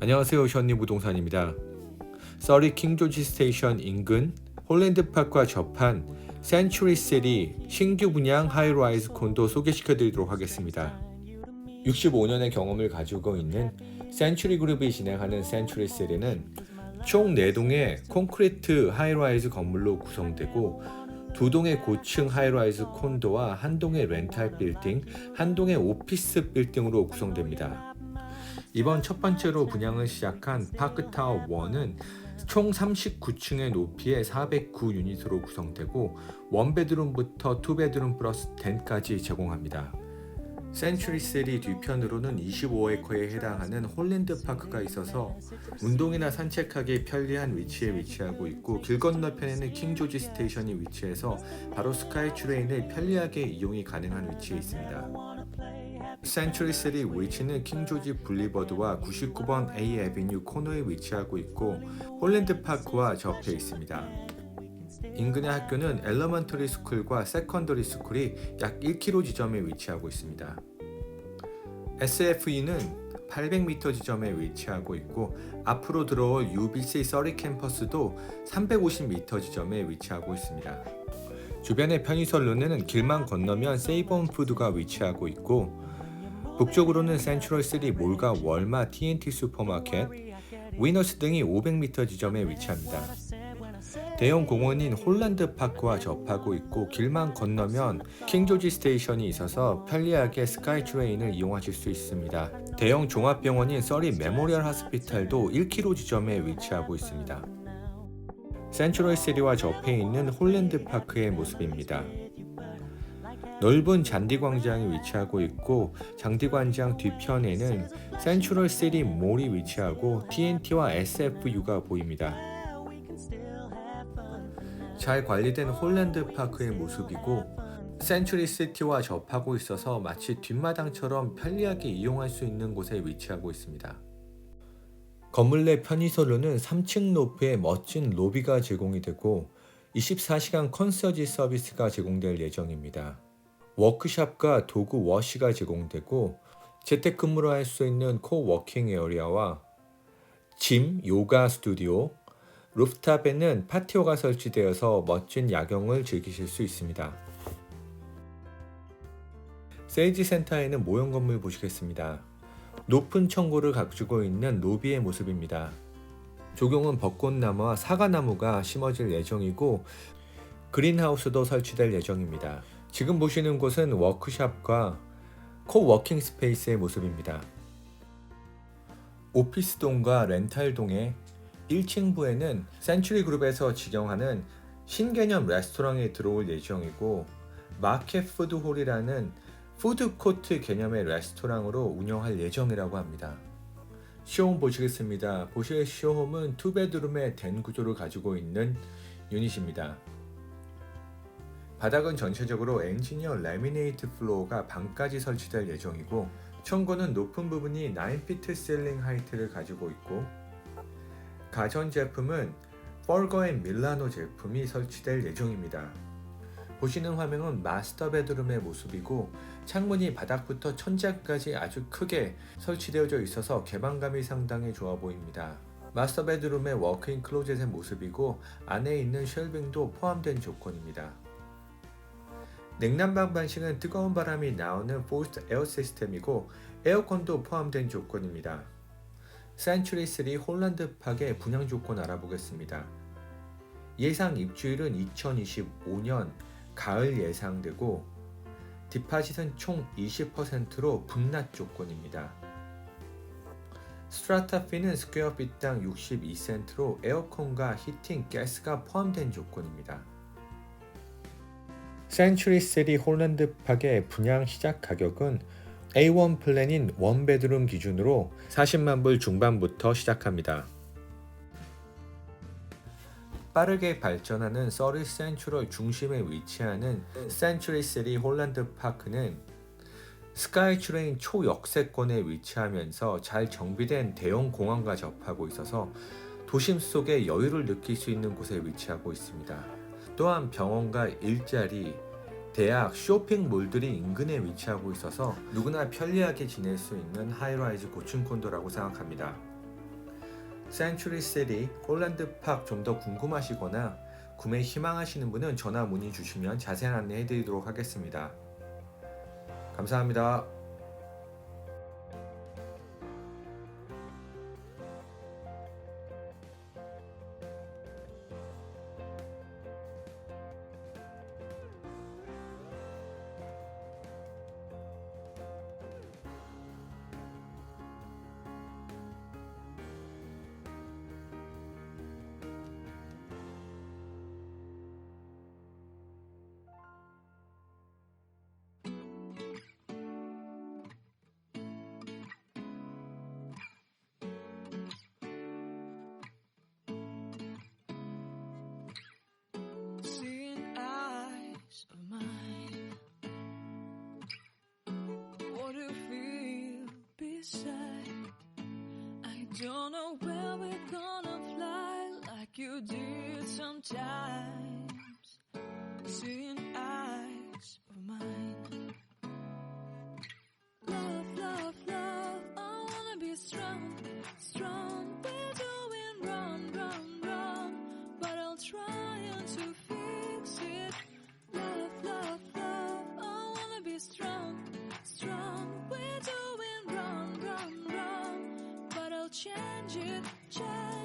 안녕하세요. 션니 부동산입니다. 서리 킹조지 스테이션 인근 홀랜드파크와 접한 센츄리 시리 신규 분양 하이라이즈 콘도 소개시켜 드리도록 하겠습니다. 65년의 경험을 가지고 있는 센츄리 그룹이 진행하는 센츄리 시리는 총 4동의 콘크리트 하이라이즈 건물로 구성되고 두 동의 고층 하이라이즈 콘도와 한 동의 렌탈 빌딩, 한 동의 오피스 빌딩으로 구성됩니다. 이번 첫 번째로 분양을 시작한 파크타워 1은 총 39층의 높이의 409유닛으로 구성되고 원베드룸부터 투베드룸 플러스 10까지 제공합니다. 센츄리 시리 뒤편으로는 25에커에 해당하는 홀랜드 파크가 있어서 운동이나 산책하기 편리한 위치에 위치하고 있고 길 건너편에는 킹조지 스테이션이 위치해서 바로 스카이 트레인을 편리하게 이용이 가능한 위치에 있습니다. 센츄리 시리 위치는 킹조지 블리버드와 99번 A 애비뉴 코너에 위치하고 있고 홀랜드 파크와 접해 있습니다. 인근의 학교는 엘러먼터리 스쿨과 세컨더리 스쿨이 약 1km 지점에 위치하고 있습니다. SFE는 800m 지점에 위치하고 있고 앞으로 들어올 UBC 서리 캠퍼스도 350m 지점에 위치하고 있습니다. 주변의 편의선 로는 길만 건너면 세이본 푸드가 위치하고 있고 북쪽으로는 센트럴 시리 몰과 월마 TNT 슈퍼마켓, 위너스 등이 500m 지점에 위치합니다. 대형 공원인 홀란드 파크와 접하고 있고 길만 건너면 킹조지 스테이션이 있어서 편리하게 스카이 트레인을 이용하실 수 있습니다. 대형 종합병원인 서리 메모리얼 하스피탈도 1km 지점에 위치하고 있습니다. 센트럴 시리와 접해 있는 홀랜드 파크의 모습입니다. 넓은 잔디 광장이 위치하고 있고 잔디 광장 뒤편에는 센트럴 시리 몰이 위치하고 TNT와 SFU가 보입니다. 잘 관리된 홀랜드 파크의 모습이고 센츄리 시티와 접하고 있어서 마치 뒷마당처럼 편리하게 이용할 수 있는 곳에 위치하고 있습니다. 건물 내 편의선로는 3층 높이의 멋진 로비가 제공이 되고 24시간 컨서지 서비스가 제공될 예정입니다. 워크샵과 도구 워시가 제공되고 재택근무를 할 수 있는 코워킹 에어리아와 짐, 요가 스튜디오, 루프탑에는 파티오가 설치되어서 멋진 야경을 즐기실 수 있습니다. 세이지 센터에는 모형 건물 보시겠습니다. 높은 청고를 가지고 있는 로비의 모습입니다. 조경은 벚꽃나무와 사과나무가 심어질 예정이고 그린하우스도 설치될 예정입니다. 지금 보시는 곳은 워크샵과 코워킹 스페이스의 모습입니다. 오피스동과 렌탈동의 1층부에는 센츄리 그룹에서 직영하는 신개념 레스토랑이 들어올 예정이고 마켓 푸드홀이라는 푸드코트 개념의 레스토랑으로 운영할 예정이라고 합니다. 쇼홈 보시겠습니다. 보실 쇼홈은 투베드룸의 된 구조를 가지고 있는 유닛입니다. 바닥은 전체적으로 엔지니어 레미네이트 플로어가 방까지 설치될 예정이고 천고는 높은 부분이 9피트 셀링 하이트를 가지고 있고 가전 제품은 펄거앤 밀라노 제품이 설치될 예정입니다. 보시는 화면은 마스터 베드룸의 모습이고 창문이 바닥부터 천장까지 아주 크게 설치되어져 있어서 개방감이 상당히 좋아 보입니다. 마스터 베드룸의 워크인 클로젯의 모습이고 안에 있는 쉘빙도 포함된 조건입니다. 냉난방 방식은 뜨거운 바람이 나오는 포스트 에어 시스템이고 에어컨도 포함된 조건입니다. 센츄리 3 홀란드 파의 분양 조건 알아보겠습니다. 예상 입주일은 2025년 가을 예상되고 디파짓은 총 20%로 분납 조건입니다. 스트라타 피는 스퀘어 핏당 62센트로 에어컨과 히팅, 가스가 포함된 조건입니다. 센츄리 3 홀랜드 팍의 분양 시작 가격은 A1 플랜인 원베드룸 기준으로 40만 불 중반부터 시작합니다. 빠르게 발전하는 서리 센츄럴 중심에 위치하는 센츄리 3 홀란드 파크는 스카이 트레인 초역세권에 위치하면서 잘 정비된 대형 공항과 접하고 있어서 도심 속의 여유를 느낄 수 있는 곳에 위치하고 있습니다. 또한 병원과 일자리, 대학, 쇼핑몰들이 인근에 위치하고 있어서 누구나 편리하게 지낼 수 있는 하이라이즈 고층 콘도라고 생각합니다. 센츄리 시티 홀랜드 팍 좀 더 궁금하시거나 구매 희망하시는 분은 전화 문의 주시면 자세한 안내해 드리도록 하겠습니다. 감사합니다. You did sometimes. Seeing eyes of mine. Love, love, love. I wanna be strong, strong. We're doing wrong, wrong, wrong. But I'll try to fix it. Love, love, love. I wanna be strong, strong. We're doing wrong, wrong, wrong. But I'll change it, change